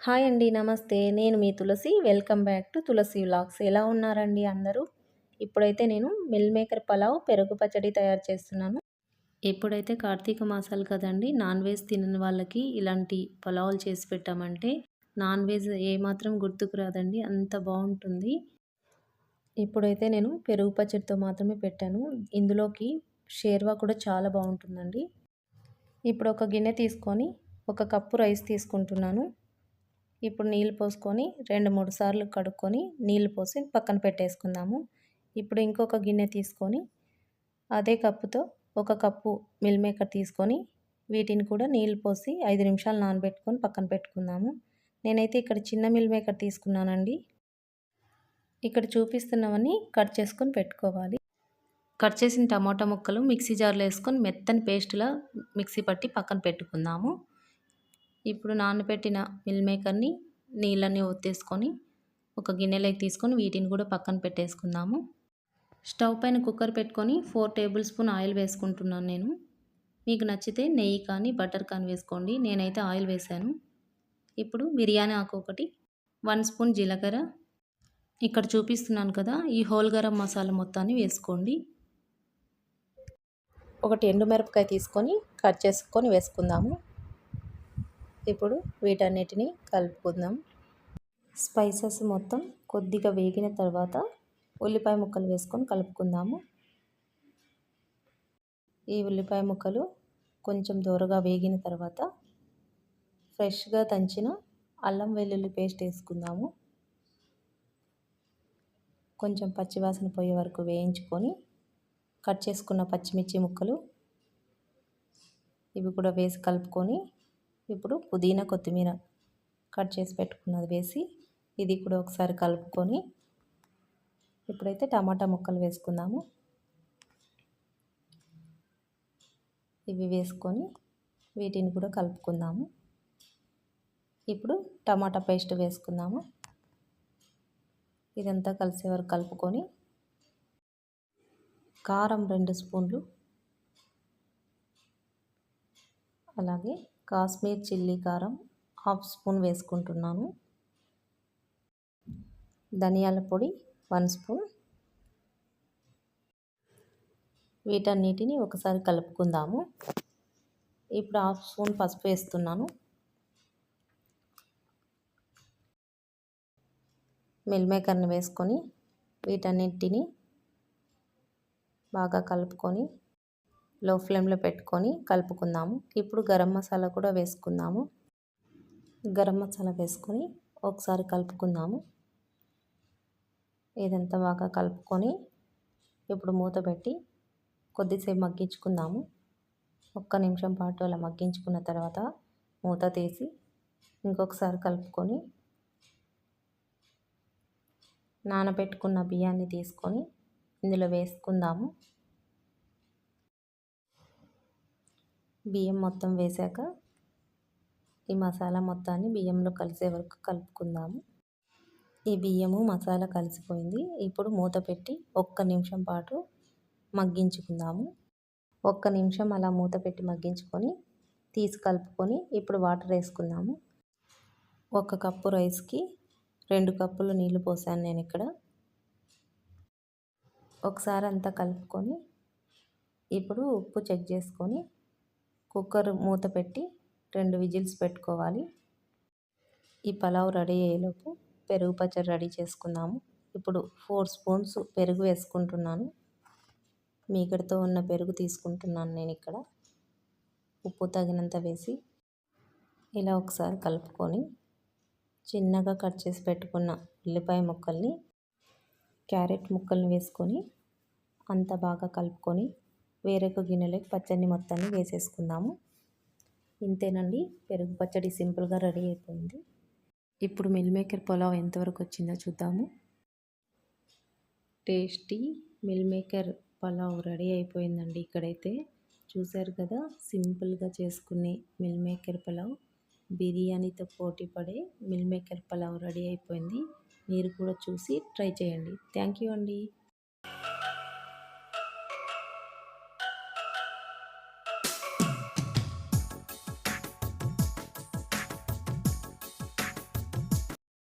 Hi అండి నమస్తే. నేను మీ Tulasi. Welcome back to Tulasi vlogs. ఎలా ఉన్నారండి అందరూ? ఇప్పుడైతే నేను మిల్ మేకర్ పలావ్ పెరుగు పచ్చడి తయారు చేస్తున్నాను. ఎప్పుడైతే కార్తీక మాసాలు కదండి నాన్ వెజ్ తినని వాళ్ళకి ఇలాంటి పలావులు చేసి పెట్టామంటే నాన్ వెజ్ ఏమాత్రం గుర్తుకు రాదండి. అంత బాగుంటుంది. ఇప్పుడైతే నేను పెరుగు పచ్చడితో మాత్రమే పెట్టాను. ఇందులోకి షేర్వా కూడా చాలా బాగుంటుందండి. ఇప్పుడు ఒక గిన్నె తీసుకొని ఒక కప్పు రైస్ తీసుకుంటున్నాను. ఇప్పుడు నీళ్ళు పోసుకొని రెండు మూడు సార్లు కడుక్కొని నీళ్ళు పోసి పక్కన పెట్టేసుకుందాము. ఇప్పుడు ఇంకొక గిన్నె తీసుకొని అదే కప్పుతో ఒక కప్పు మిల్ మేకర్ తీసుకొని వీటిని కూడా నీళ్ళు పోసి ఐదు నిమిషాలు నానబెట్టుకొని పక్కన పెట్టుకుందాము. నేనైతే ఇక్కడ చిన్న మిల్ మేకర్ తీసుకున్నానండి. ఇక్కడ చూపిస్తున్నవన్నీ కట్ చేసుకొని పెట్టుకోవాలి. కట్ చేసిన టమాటా ముక్కలు మిక్సీ జార్లో వేసుకొని మెత్తని పేస్ట్లా మిక్సీ పట్టి పక్కన పెట్టుకుందాము. ఇప్పుడు నానబెట్టిన మిల్ మేకర్ని నీళ్ళని ఒత్తేసుకొని ఒక గిన్నెలోకి తీసుకొని వీటిని కూడా పక్కన పెట్టేసుకుందాము. స్టవ్ పైన కుక్కర్ పెట్టుకొని ఫోర్ టేబుల్ స్పూన్ ఆయిల్ వేసుకుంటున్నాను నేను. మీకు నచ్చితే నెయ్యి కానీ బటర్ కానీ వేసుకోండి. నేనైతే ఆయిల్ వేసాను ఇప్పుడు బిర్యానీ ఆకు ఒకటి వన్ స్పూన్ జీలకర్ర. ఇక్కడ చూపిస్తున్నాను కదా ఈ హోల్ గరం మసాలా మొత్తాన్ని వేసుకోండి. ఒకటి ఎండుమిరపకాయ తీసుకొని కట్ చేసుకొని వేసుకుందాము. ఇప్పుడు వీటన్నిటిని కలుపుకుందాం. స్పైసెస్ మొత్తం కొద్దిగా వేగిన తర్వాత ఉల్లిపాయ ముక్కలు వేసుకొని కలుపుకుందాము. ఈ ఉల్లిపాయ ముక్కలు కొంచెం దూరగా వేగిన తర్వాత ఫ్రెష్గా దంచిన అల్లం వెల్లుల్లి పేస్ట్ వేసుకుందాము. కొంచెం పచ్చివాసన పోయే వరకు వేయించుకొని కట్ చేసుకున్న పచ్చిమిర్చి ముక్కలు ఇవి కూడా వేసి కలుపుకొని ఇప్పుడు పుదీనా కొత్తిమీర కట్ చేసి పెట్టుకున్నది వేసి ఇది కూడా ఒకసారి కలుపుకొని ఇప్పుడైతే టమాటా ముక్కలు వేసుకుందాము ఇవి వేసుకొని వీటిని కూడా కలుపుకుందాము. ఇప్పుడు టమాటా పేస్ట్ వేసుకుందాము. ఇదంతా కలిసే వరకు కలుపుకొని కారం రెండు స్పూన్లు అలాగే కాశ్మీర్ చిల్లీ కారం హాఫ్ స్పూన్ వేసుకుంటున్నాను. ధనియాల పొడి వన్ స్పూన్. వీటన్నిటిని ఒకసారి కలుపుకుందాము. ఇప్పుడు హాఫ్ స్పూన్ పసుపు వేస్తున్నాను. మిల్ మేకర్ని వేసుకొని వీటన్నిటిని బాగా కలుపుకొని లో ఫ్లేమ్లో పెట్టుకొని కలుపుకుందాము. ఇప్పుడు గరం మసాలా కూడా వేసుకుందాము. గరం మసాలా వేసుకొని ఒకసారి కలుపుకుందాము. ఇదంతా బాగా కలుపుకొని ఇప్పుడు మూత పెట్టి కొద్దిసేపు మగ్గించుకుందాము. ఒక్క నిమిషం పాటు అలా మగ్గించుకున్న తర్వాత మూత తీసి ఇంకొకసారి కలుపుకొని నానబెట్టుకున్న బియ్యాన్ని తీసుకొని ఇందులో వేసుకుందాము. బియ్యం మొత్తం వేశాక ఈ మసాలా మొత్తాన్ని బియ్యంలో కలిసే వరకు కలుపుకుందాము. ఈ బియ్యము మసాలా కలిసిపోయింది. ఇప్పుడు మూత పెట్టి ఒక్క నిమిషం పాటు మగ్గించుకుందాము. ఒక్క నిమిషం అలా మూత పెట్టి మగ్గించుకొని తీసి కలుపుకొని ఇప్పుడు వాటర్ వేసుకుందాము. ఒక కప్పు రైస్కి రెండు కప్పులు నీళ్ళు పోసాను నేను ఇక్కడ. ఒకసారి అంతా కలుపుకొని ఇప్పుడు ఉప్పు చెక్ చేసుకొని కుక్కర్ మూత పెట్టి రెండు విజిల్స్ పెట్టుకోవాలి. ఈ పలావ్ రెడీ అయ్యేలోపు పెరుగు పచ్చడి రెడీ చేసుకుందాము. ఇప్పుడు ఫోర్ స్పూన్స్ పెరుగు వేసుకుంటున్నాను. మీగడతో ఉన్న పెరుగు తీసుకుంటున్నాను నేను ఇక్కడ. ఉప్పు తగినంత వేసి ఇలా ఒకసారి కలుపుకొని చిన్నగా కట్ చేసి పెట్టుకున్న ఉల్లిపాయ ముక్కల్ని క్యారెట్ ముక్కల్ని వేసుకొని అంత బాగా కలుపుకొని వేరొక గిన్నెలోకి పచ్చడిని మొత్తాన్ని వేసేసుకుందాము. ఇంతేనండి. పెరుగు పచ్చడి సింపుల్గా రెడీ అయిపోయింది. ఇప్పుడు మిల్ మేకర్ పులావ్ ఎంతవరకు వచ్చిందో చూద్దాము. Tasty meal maker pulao ready అయిపోయిందండి ఇక్కడైతే. చూశారు కదా సింపుల్గా చేసుకునే మిల్ మేకర్ పలావ్. బిర్యానీతో పోటీ పడే మిల్ మేకర్ పలావ్ రెడీ అయిపోయింది. మీరు కూడా చూసి ట్రై చేయండి. థ్యాంక్ యూ అండి.